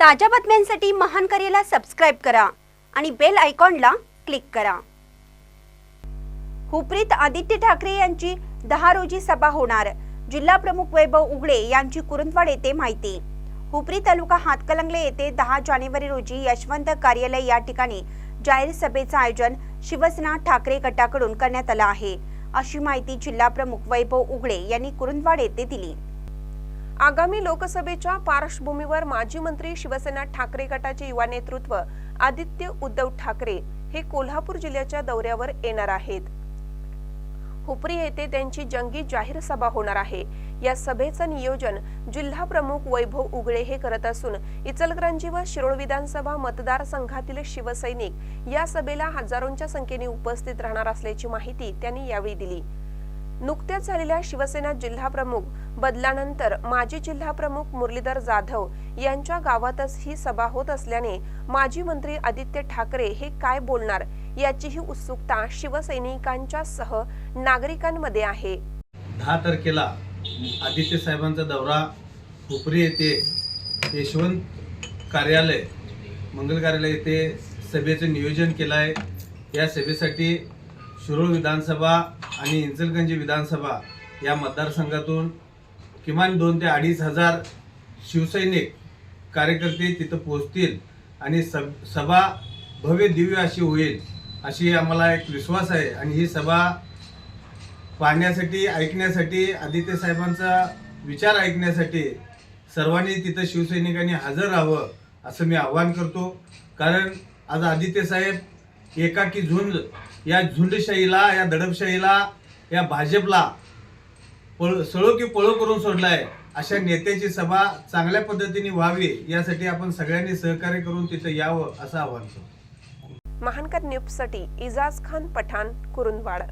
ताज्या बातम्यांसाठी महान करेला सबस्क्राईब करा आणि बेल आयकॉनला क्लिक करा. हुपरीत आदित्य ठाकरे यांची दहा रोजी सभा होणार. जिल्हा प्रमुख वैभव उघडे यांची कुरुंदवाड येथे माहिती. हुपरी तालुका हातकलंगले येथे दहा जानेवारी रोजी यशवंत कार्यालय या ठिकाणी जाहीर सभेचं आयोजन शिवसेना ठाकरे गटाकडून करण्यात आलं आहे. अशी माहिती जिल्हा प्रमुख वैभव उघडे यांनी कुरुंदवाड येथे दिली. आगामी लोकसभेच्या पार्श्वभूमीवर माजी मंत्री शिवसेना ठाकरे गटाचे युवा नेतृत्व आदित्य उद्धव ठाकरे हे कोल्हापूर जिल्ह्याच्या दौऱ्यावर येणार आहेत. हुपरी येथे त्यांची जंगी जाहीर सभा होणार आहे. या सभेचं नियोजन जिल्हा प्रमुख वैभव उगळे हे करत असून इचलकरंजी व शिरोळ विधानसभा मतदारसंघातील शिवसैनिक या सभेला हजारोंच्या संख्येने उपस्थित राहणार असल्याची माहिती त्यांनी यावेळी दिली. नुकत्याच झालेल्या शिवसेना जिल्हा प्रमुख बदलानंतर माजी जिल्हा प्रमुख मुरलीधर जाधव यांच्या गावातच ही सभा होत असल्याने माजी मंत्री आदित्य ठाकरे हे काय बोलणार याचीही उत्सुकता शिवसैनिकांच्या सह नागरिकांमध्ये आहे. दहा तारखेला आदित्य साहेबांचा दौरा हुपरी येथे यशवंत कार्यालय मंगल कार्यालय येथे सभेचं नियोजन केलं आहे. या सभेसाठी शिरोळ विधानसभा आणि इंचलगंजी विधानसभा या मतदारसंघातून किमान दोन ते अडीच हजार शिवसैनिक कार्यकर्ते तिथं पोहोचतील आणि सब सभा भव्य दिव्य अशी होईल अशी आम्हाला एक विश्वास आहे. आणि ही सभा पाहण्यासाठी ऐकण्यासाठी आदित्य साहेबांचा विचार ऐकण्यासाठी सर्वांनी तिथं शिवसैनिकांनी हजर राहावं असं मी आवाहन करतो. कारण आज आदित्य साहेब एकाकी झुंज या झुंडशाहीला या दडपशाहीला या भाजपला पळ सळो की पळो करून सोडलाय अशा नेत्याची सभा चांगल्या पद्धतीने व्हावी यासाठी आपण सगळ्यांनी सहकार्य करून तिथं यावं असं आव्हान करतो. महानकर न्यूजसाठी इजाज खान पठाण कुरुंदवाड.